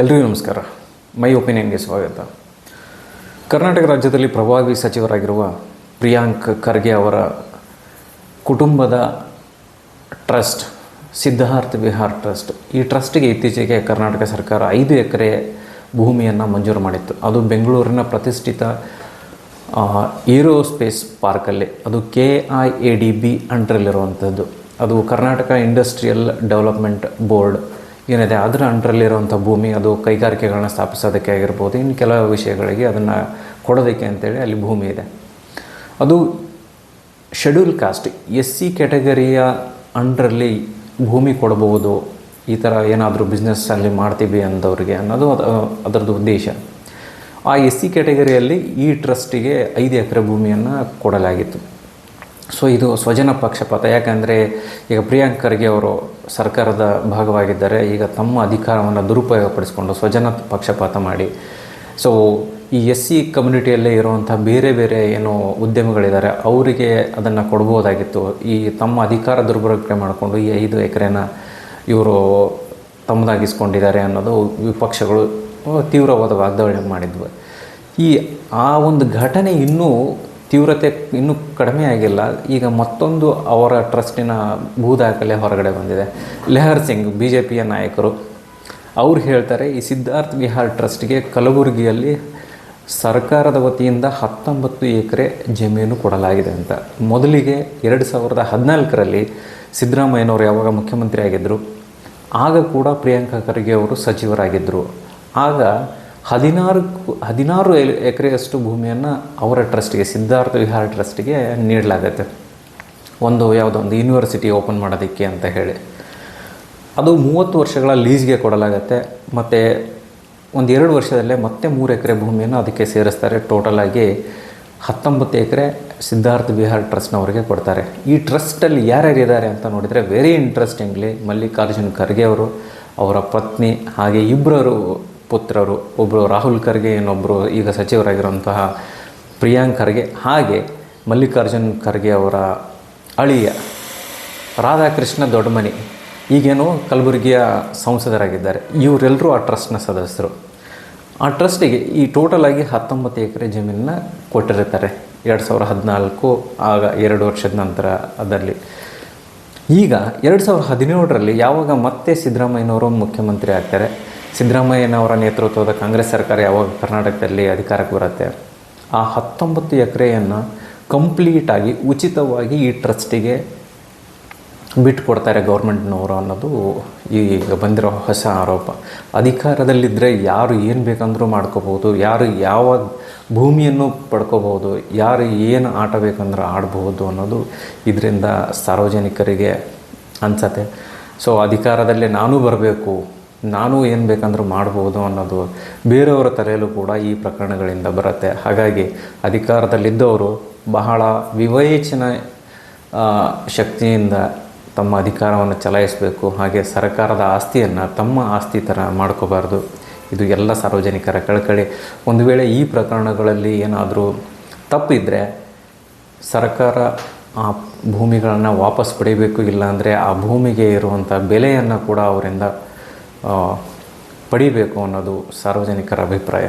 ಎಲ್ರಿಗೂ ನಮಸ್ಕಾರ. ಮೈ ಒಪಿನಿಯನ್ಗೆ ಸ್ವಾಗತ. ಕರ್ನಾಟಕ ರಾಜ್ಯದಲ್ಲಿ ಪ್ರಭಾವಿ ಸಚಿವರಾಗಿರುವ ಪ್ರಿಯಾಂಕ್ ಖರ್ಗೆ ಅವರ ಕುಟುಂಬದ ಟ್ರಸ್ಟ್, ಸಿದ್ಧಾರ್ಥ ವಿಹಾರ್ ಟ್ರಸ್ಟ್, ಈ ಟ್ರಸ್ಟ್ಗೆ ಇತ್ತೀಚೆಗೆ ಕರ್ನಾಟಕ ಸರ್ಕಾರ ಐದು ಎಕರೆ ಭೂಮಿಯನ್ನು ಮಂಜೂರು ಮಾಡಿತ್ತು. ಅದು ಬೆಂಗಳೂರಿನ ಪ್ರತಿಷ್ಠಿತ ಏರೋಸ್ಪೇಸ್ ಪಾರ್ಕಲ್ಲಿ. ಅದು K I A D B ಅಂಡ್ರಲ್ಲಿರುವಂಥದ್ದು ಅದು ಕರ್ನಾಟಕ ಇಂಡಸ್ಟ್ರಿಯಲ್ ಡೆವಲಪ್ಮೆಂಟ್ ಬೋರ್ಡ್ ಏನಿದೆ ಅದರ ಅಂಡ್ರಲ್ಲಿರುವಂಥ ಭೂಮಿ, ಅದು ಕೈಗಾರಿಕೆಗಳನ್ನ ಸ್ಥಾಪಿಸೋದಕ್ಕೆ ಆಗಿರ್ಬೋದು, ಇನ್ನು ಕೆಲವು ವಿಷಯಗಳಿಗೆ ಅದನ್ನು ಕೊಡೋದಕ್ಕೆ ಅಂತೇಳಿ ಅಲ್ಲಿ ಭೂಮಿ ಇದೆ. ಅದು ಶೆಡ್ಯೂಲ್ ಕಾಸ್ಟ್ ಎಸ್ ಸಿ ಕ್ಯಾಟಗರಿಯ ಅಂಡ್ರಲ್ಲಿ ಭೂಮಿ ಕೊಡಬಹುದು, ಈ ಥರ ಏನಾದರೂ ಬಿಸ್ನೆಸ್ ಅಲ್ಲಿ ಮಾಡ್ತೀವಿ ಅಂದವ್ರಿಗೆ ಅನ್ನೋದು ಅದು, ಅದರದ್ದು ಉದ್ದೇಶ. ಆ ಎಸ್ ಸಿ ಕ್ಯಾಟಗರಿಯಲ್ಲಿ ಈ ಟ್ರಸ್ಟಿಗೆ ಐದು ಎಕರೆ ಭೂಮಿಯನ್ನು ಕೊಡಲಾಗಿತ್ತು. ಸೊ ಇದು ಸ್ವಜನ ಪಕ್ಷಪಾತ. ಯಾಕಂದರೆ ಈಗ ಪ್ರಿಯಾಂಕ್ ಖರ್ಗೆ ಅವರು ಸರ್ಕಾರದ ಭಾಗವಾಗಿದ್ದಾರೆ. ಈಗ ತಮ್ಮ ಅಧಿಕಾರವನ್ನು ದುರುಪಯೋಗಪಡಿಸಿಕೊಂಡು ಸ್ವಜನ ಪಕ್ಷಪಾತ ಮಾಡಿ. ಸೊ ಈ ಎಸ್ ಸಿ ಕಮ್ಯುನಿಟಿಯಲ್ಲೇ ಇರುವಂಥ ಬೇರೆ ಬೇರೆ ಏನು ಉದ್ಯಮಿಗಳಿದ್ದಾರೆ, ಅವರಿಗೆ ಅದನ್ನು ಕೊಡ್ಬೋದಾಗಿತ್ತು. ಈ ತಮ್ಮ ಅಧಿಕಾರ ದುರ್ಬಳಕೆ ಮಾಡಿಕೊಂಡು ಈ ಐದು ಎಕರೆನ ಇವರು ತಮ್ಮದಾಗಿಸ್ಕೊಂಡಿದ್ದಾರೆ ಅನ್ನೋದು ವಿಪಕ್ಷಗಳು ತೀವ್ರವಾದ ವಾಗ್ದಾಳಿ ಮಾಡಿದ್ವು. ಈ ಆ ಒಂದು ಘಟನೆ ಇನ್ನೂ ತೀವ್ರತೆ ಇನ್ನೂ ಕಡಿಮೆ ಆಗಿಲ್ಲ. ಈಗ ಮತ್ತೊಂದು ಅವರ ಟ್ರಸ್ಟಿನ ಭೂದಾಖಲೆ ಹೊರಗಡೆ ಬಂದಿದೆ. ಲೆಹರ್ ಸಿಂಗ್ ಬಿ ಜೆ ಪಿಯ ನಾಯಕರು. ಅವ್ರು ಹೇಳ್ತಾರೆ, ಈ ಸಿದ್ಧಾರ್ಥ್ ವಿಹಾರ್ ಟ್ರಸ್ಟ್ಗೆ ಕಲಬುರಗಿಯಲ್ಲಿ ಸರ್ಕಾರದ ವತಿಯಿಂದ ಹತ್ತೊಂಬತ್ತು ಎಕರೆ ಜಮೀನು ಕೊಡಲಾಗಿದೆ ಅಂತ. ಮೊದಲಿಗೆ ಎರಡು ಸಾವಿರದ ಹದಿನಾಲ್ಕರಲ್ಲಿ ಸಿದ್ದರಾಮಯ್ಯನವರು ಯಾವಾಗ ಮುಖ್ಯಮಂತ್ರಿ ಆಗಿದ್ದರು ಆಗ ಕೂಡ ಪ್ರಿಯಾಂಕಾ ಖರ್ಗೆ ಅವರು ಸಚಿವರಾಗಿದ್ದರು. ಆಗ ಹದಿನಾರು ಹದಿನಾರು ಎಕರೆಯಷ್ಟು ಭೂಮಿಯನ್ನು ಅವರ ಟ್ರಸ್ಟಿಗೆ, ಸಿದ್ಧಾರ್ಥ ವಿಹಾರ ಟ್ರಸ್ಟಿಗೆ ನೀಡಲಾಗತ್ತೆ. ಒಂದು ಯಾವುದೋ ಒಂದು ಯೂನಿವರ್ಸಿಟಿ ಓಪನ್ ಮಾಡೋದಕ್ಕೆ ಅಂತ ಹೇಳಿ. ಅದು ಮೂವತ್ತು ವರ್ಷಗಳ ಲೀಸ್ಗೆ ಕೊಡಲಾಗತ್ತೆ. ಮತ್ತು ಒಂದು ಎರಡು ವರ್ಷದಲ್ಲೇ ಮತ್ತೆ ಮೂರು ಎಕರೆ ಭೂಮಿಯನ್ನು ಅದಕ್ಕೆ ಸೇರಿಸ್ತಾರೆ. ಟೋಟಲಾಗಿ ಹತ್ತೊಂಬತ್ತು ಎಕರೆ ಸಿದ್ಧಾರ್ಥ ವಿಹಾರ್ ಟ್ರಸ್ಟ್ನವರಿಗೆ ಕೊಡ್ತಾರೆ. ಈ ಟ್ರಸ್ಟಲ್ಲಿ ಯಾರ್ಯಾರಿದ್ದಾರೆ ಅಂತ ನೋಡಿದರೆ ವೆರಿ ಇಂಟ್ರೆಸ್ಟಿಂಗ್ಲಿ ಮಲ್ಲಿಕಾರ್ಜುನ್ ಖರ್ಗೆ ಅವರು, ಅವರ ಪತ್ನಿ, ಹಾಗೆ ಇಬ್ಬರು ಪುತ್ರರು ಒಬ್ಬರು ರಾಹುಲ್ ಖರ್ಗೆ ಇನ್ನೊಬ್ಬರು ಈಗ ಸಚಿವರಾಗಿರುವಂತಹ ಪ್ರಿಯಾಂಕ್ ಖರ್ಗೆ, ಹಾಗೆ ಮಲ್ಲಿಕಾರ್ಜುನ್ ಖರ್ಗೆ ಅವರ ಅಳಿಯ ರಾಧಾಕೃಷ್ಣ ದೊಡ್ಡಮನಿ ಈಗೇನು ಕಲಬುರಗಿಯ ಸಂಸದರಾಗಿದ್ದಾರೆ. ಇವರೆಲ್ಲರೂ ಆ ಟ್ರಸ್ಟ್ನ ಸದಸ್ಯರು. ಆ ಟ್ರಸ್ಟಿಗೆ ಈ ಟೋಟಲ್ ಆಗಿ ಹತ್ತೊಂಬತ್ತು ಎಕರೆ ಜಮೀನನ್ನ ಕೊಟ್ಟಿರ್ತಾರೆ ಎರಡು ಸಾವಿರ ಹದಿನಾಲ್ಕು ಆಗ ಎರಡು ವರ್ಷದ ನಂತರ ಅದರಲ್ಲಿ. ಈಗ ಎರಡು ಸಾವಿರದ ಹದಿನೇಳರಲ್ಲಿ ಯಾವಾಗ ಮತ್ತೆ ಸಿದ್ದರಾಮಯ್ಯನವರು ಮುಖ್ಯಮಂತ್ರಿ ಆಗ್ತಾರೆ? ಸಿದ್ದರಾಮಯ್ಯನವರ ನೇತೃತ್ವದ ಕಾಂಗ್ರೆಸ್ ಸರ್ಕಾರ ಯಾವಾಗ ಕರ್ನಾಟಕದಲ್ಲಿ ಅಧಿಕಾರಕ್ಕೆ ಬರುತ್ತೆ? ಆ ಹತ್ತೊಂಬತ್ತು ಎಕರೆಯನ್ನು ಕಂಪ್ಲೀಟಾಗಿ ಉಚಿತವಾಗಿ ಈ ಟ್ರಸ್ಟಿಗೆ ಬಿಟ್ಕೊಡ್ತಾರೆ ಗೌರ್ಮೆಂಟ್ನವರು ಅನ್ನೋದು ಈಗ ಬಂದಿರೋ ಹೊಸ ಆರೋಪ. ಅಧಿಕಾರದಲ್ಲಿದ್ದರೆ ಯಾರು ಏನು ಬೇಕಂದರೂ ಮಾಡ್ಕೋಬೋದು ಯಾರು ಯಾವ ಭೂಮಿಯನ್ನು ಪಡ್ಕೋಬೋದು ಯಾರು ಏನು ಆಟ ಬೇಕಂದ್ರೆ ಆಡಬಹುದು ಅನ್ನೋದು ಇದರಿಂದ ಸಾರ್ವಜನಿಕರಿಗೆ ಅನ್ಸತ್ತೆ. ಸೊ ಅಧಿಕಾರದಲ್ಲೇ ನಾನು ಬರಬೇಕು ನಾನು ಏನು ಬೇಕಂದ್ರೂ ಮಾಡ್ಬೋದು ಅನ್ನೋದು ಬೇರೆಯವರ ತಲೆಯಲ್ಲೂ ಕೂಡ ಈ ಪ್ರಕರಣಗಳಿಂದ ಬರುತ್ತೆ. ಹಾಗಾಗಿ ಅಧಿಕಾರದಲ್ಲಿದ್ದವರು ಬಹಳ ವಿವೇಚನ ಶಕ್ತಿಯಿಂದ ತಮ್ಮ ಅಧಿಕಾರವನ್ನು ಚಲಾಯಿಸಬೇಕು. ಹಾಗೆ ಸರ್ಕಾರದ ಆಸ್ತಿಯನ್ನು ತಮ್ಮ ಆಸ್ತಿ ಥರ ಮಾಡ್ಕೋಬಾರ್ದು. ಇದು ಎಲ್ಲ ಸಾರ್ವಜನಿಕರ ಕಳಕಳಿ. ಒಂದು ವೇಳೆ ಈ ಪ್ರಕರಣಗಳಲ್ಲಿ ಏನಾದರೂ ತಪ್ಪಿದ್ದರೆ ಸರ್ಕಾರ ಆ ಭೂಮಿಗಳನ್ನು ವಾಪಸ್ ಪಡೆಯಬೇಕು ಇಲ್ಲಾಂದರೆ ಆ ಭೂಮಿಗೆ ಇರುವಂಥ ಬೆಲೆಯನ್ನು ಕೂಡ ಅವರಿಂದ ಪಡಿಬೇಕು ಅನ್ನೋದು ಸಾರ್ವಜನಿಕರ ಅಭಿಪ್ರಾಯ.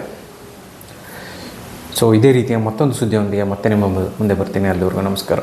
ಸೊ ಇದೇ ರೀತಿಯ ಮತ್ತೊಂದು ಸುದ್ದಿಯೊಂದಿಗೆ ಮತ್ತೆ ನಿಮ್ಮ ಮುಂದೆ ಬರ್ತೀನಿ. ಅಲ್ಲಿವರೆಗೂ ನಮಸ್ಕಾರ.